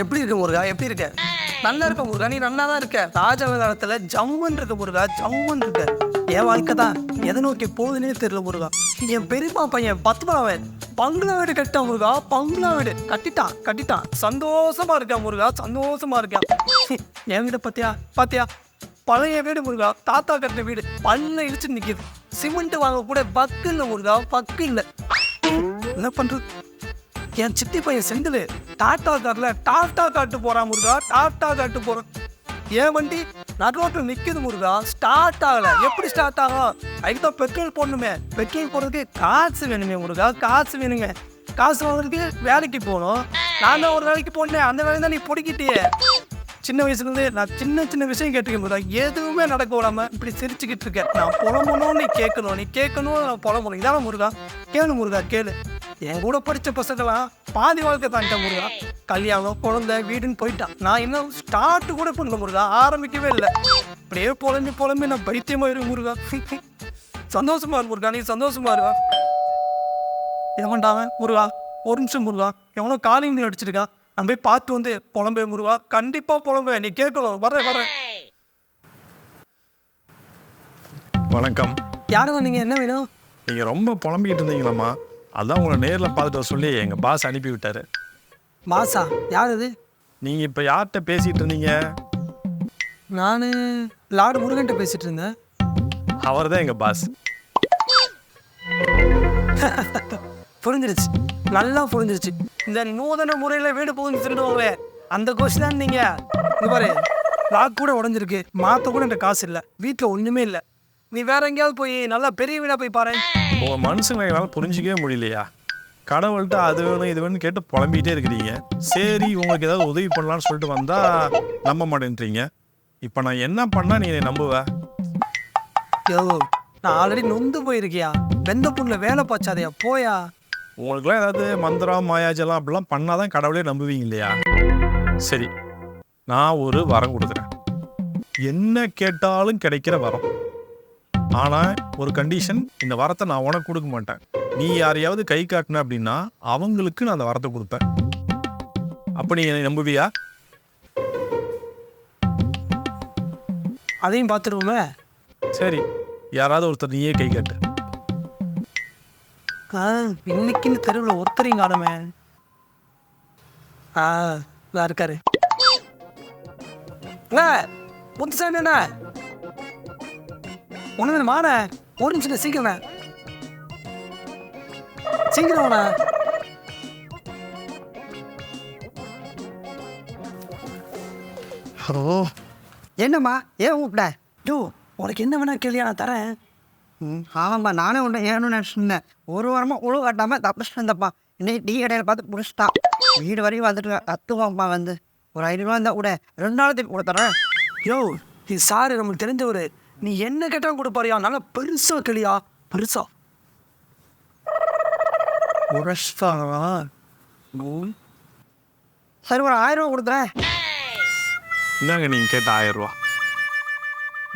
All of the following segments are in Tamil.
எப்படி இருக்க முருகா? எப்படி இருக்க? நல்லா இருக்க முருகா? நீ நல்லா தான் இருக்க. ராஜகாலத்துல ஜம்முன்னு இருக்க முருகா. ஜம்முன்னு இருக்க. என் வாழ்க்கை தான். எதை நோக்கி போகுதுன்னே தெரியல முருகா. என் பெரியம்மா பையன் பத்மநாபன். பங்களா வீடு கட்டான் முருகா. பங்களா வீடு. கட்டிட்டான் கட்டிட்டான். சந்தோஷமா இருக்கான் முருகா. சந்தோஷமா இருக்கான். என் வீட பாத்தியா? பாத்தியா? பழைய வீடு முருகா. தாத்தா கட்டின வீடு. பல்ல இடிச்சு நிக்குது. சிமெண்ட் வாங்க கூட பக்கு இல்லை முருகா. பக்கு இல்லை என்ன பண்றது? என் சித்தி பையன் செந்தில் டாட்டா காரில் டாட்டா காட்டு போகிறான் முருகா டாட்டா காட்டு போகிறான் ஏன் வண்டி? நடுரோட்டில் நிற்கிது முருகா ஸ்டார்ட் ஆகலை. எப்படி ஸ்டார்ட் ஆகும்? அதுக்கு தான் பெட்ரோல் போடணுமே. பெட்ரோல் போடுறதுக்கு காசு வேணுமே முருகா காசு வேணுங்க காசு வாங்குறதுக்கு வேலைக்கு போகணும். நான் தான் ஒரு வேலைக்கு போனேன். அந்த வேலையை தான் நீ பிடிக்கிட்டியே சின்ன வயசுலேருந்து நான் சின்ன சின்ன விஷயம் கேட்டுருக்கேன் முருகா. எதுவுமே நடக்க விடாமல் இப்படி சிரிச்சுக்கிட்டு இருக்கேன். நான் புலம்பணும் நீ கேட்கணும். நீ கேட்கணும் நான் புலம்பணும். இதான முருகா? கேளு முருகா கேளு. என் கூட படிச்ச பசங்களாம் பாதி வாழ்க்கை தாண்டிட்ட முருகா. கல்யாணம் குழந்தை வீடுன்னு போயிட்டான் நான் இன்னும் ஸ்டார்ட் கூட பண்ணல முருகா. ஆரம்பிக்கவே இல்லை. அப்படியே புலம்பி புலம்பி நான் பைத்தியமா இருக்கு முருகா. சந்தோஷமா இரு முருகா. நீ சந்தோஷமா இருக்கா எவன்டாவன் முருகா. ஒரு நிமிஷம் முருகா. எவனோ காலிங் நீ அடிச்சிருக்கான் நான் போய் பார்த்து வந்து புலம்பே முருகா. கண்டிப்பா புலம்பே நீ கேட்கணும். வரேன் வரேன். வணக்கம். யாருங்க நீங்க? என்ன வேணும்? நீங்கள் ரொம்ப புலம்பிக்கிட்டு இருந்தீங்களாம்மா. அதான் உங்களை நேரில் பார்த்துட்டு வர சொல்லி எங்கள் பாஸ் அனுப்பி விட்டாரு மாசா யார் இது நீங்கள் இப்போ யார்கிட்ட பேசிகிட்டு இருந்தீங்க? நான் லார்டு முருகன்ட்ட பேசிட்டு இருந்தேன். அவர் தான் எங்கள் பாஸ் புரிஞ்சிருச்சு. நல்லா புரிஞ்சிருச்சு. இந்த நூதன முறையில் வீடு புகுந்து திருடுவாங்களே அந்த கொஸ்டின் தான் நீங்க. இங்க பாரு லாக் கூட உடஞ்சிருக்கு. மாத்த கூட என்கிட்ட காசு இல்லை. வீட்டில் ஒண்ணுமே இல்லை. நீ வேற எங்கேயாவது போய் நல்லா பெரிய வீடா போய் பாரு. உங்கள் மனுஷங்களை எங்களால் புரிஞ்சிக்கவே முடியலையா? கடவுள்கிட்ட அது வேணும் இது வேணும் கேட்டு புலம்பிக்கிட்டே இருக்கிறீங்க. சரி உங்களுக்கு ஏதாவது உதவி பண்ணலாம்னு சொல்லிட்டு வந்தால் நம்ப மாட்டேன்றீங்க. இப்போ நான் என்ன பண்ணால் நீ என்னை நம்புவ? யோ நான் ஆல்ரெடி நொந்து போயிருக்கியா? வெந்த புண்ணில் வேலை பாய்ச்சாதையா? போயா? உங்களுக்குலாம் ஏதாவது மந்திரம் மாயாஜலம் அப்படிலாம் பண்ணாதான் கடவுளே நம்புவீங்க இல்லையா? சரி நான் ஒரு வரம் கொடுக்குறேன். என்ன கேட்டாலும் கிடைக்கிற வரம். ஆனால் ஒரு கண்டிஷன் இந்த வரத்தை நான் உனக்கு கொடுக்க மாட்டேன். நீ யாரையாவது கை காட்டின அப்படின்னா அவங்களுக்கு நான் அந்த வரத்தை கொடுப்பேன். அப்போ நீ என்னை நம்புவியா? அதையும் பார்த்துருவோமே. சரி யாராவது ஒருத்தர் நீயே கை காட்டு. ஆ இன்னைக்குன்னு தெருவில் ஒருத்தரையும் காணுமே. ஆ இருக்காரு. முத்துசாமி அண்ணா. ஒன்று மான ஒரு நிமிஷம் சீக்கிரம் சீக்கிரம் அண்ணா ஹலோ. என்னம்மா? ஏன் கூப்பிட்ட டூ உனக்கு என்ன வேணா கேள்வியா நான் தரேன். ம். ஆமாம்மா நானே உன்னை ஏன்னு நினச்சிருந்தேன். ஒரு வாரமாக உழவு காட்டாமல் தப்பிச்சுட்டு இருந்தப்பா. இன்னைக்கு டீ கடையில் பார்த்து பிடிச்சிட்டான் வீடு வரையும் வந்துட்டு கத்துவாம்ப்பா வந்து. ஒரு ஐநூறுரூவா இருந்தால் கூட ரெண்டு நாள் திருப்பி கொடுத்துறேன் யோ இது சாரு நமக்கு தெரிஞ்சவர். நீ என்ன கேட்டாலும் கொடுப்பாரியா? நல்லா பெருசா கேளியா. பெருசா. உரஸ்தானா சரி ஒரு ஆயிரம் ரூபா கொடுத்துறேன். இந்தாங்க நீங்கள் கேட்ட ஆயிரம் ரூபா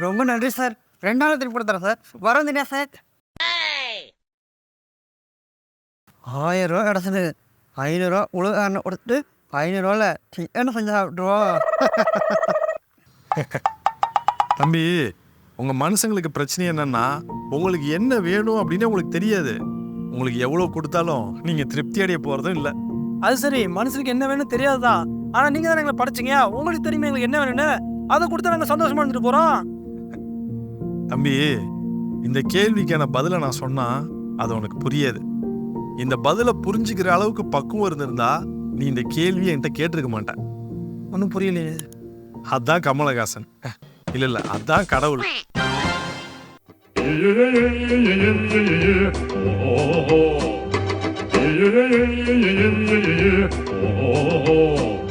ரொம்ப நன்றி சார். ரெண்டு நாள் திருப்பி கொடுத்துறேன் சார். வரந்துட்டா சார். ஆயிரம் ரூபா கிடச்சிது. ஐநூறுரூவா உழவு கொடுத்துட்டு ஐநூறுரூவாவில் சிக்கன் செஞ்சு சாப்பிட்ருவோம் தம்பி உங்க மனுஷங்களுக்கு பிரச்சனை என்னன்னா உங்களுக்கு என்ன வேணும் அப்படின்னு உங்களுக்கு தெரியாது. உங்களுக்கு எவ்வளவு கொடுத்தாலும் நீங்க திருப்தி அடைய போறதும் இல்ல. அது சரி மனுஷனுக்கு என்ன வேணும் தெரியாதுதான் ஆனா நீங்க தான் எங்களை படிச்சீங்க. உங்களுக்கு தெரியுமா எங்களுக்கு என்ன வேணும்னு? அதை கொடுத்தா நாங்க சந்தோஷமா இருந்துட்டு போறோம். தம்பி இந்த கேள்விக்கான பதிலை நான் சொன்னா அது உனக்கு புரியாது. இந்த பதிலை புரிஞ்சுக்கிற அளவுக்கு பக்குவம் இருந்திருந்தா நீ இந்த கேள்வியை என்கிட்ட கேட்டிருக்க மாட்டேன் ஒன்றும் புரியலையே. அதான் கமலஹாசன். இல்ல இல்ல அதான் கடவுள். 오호호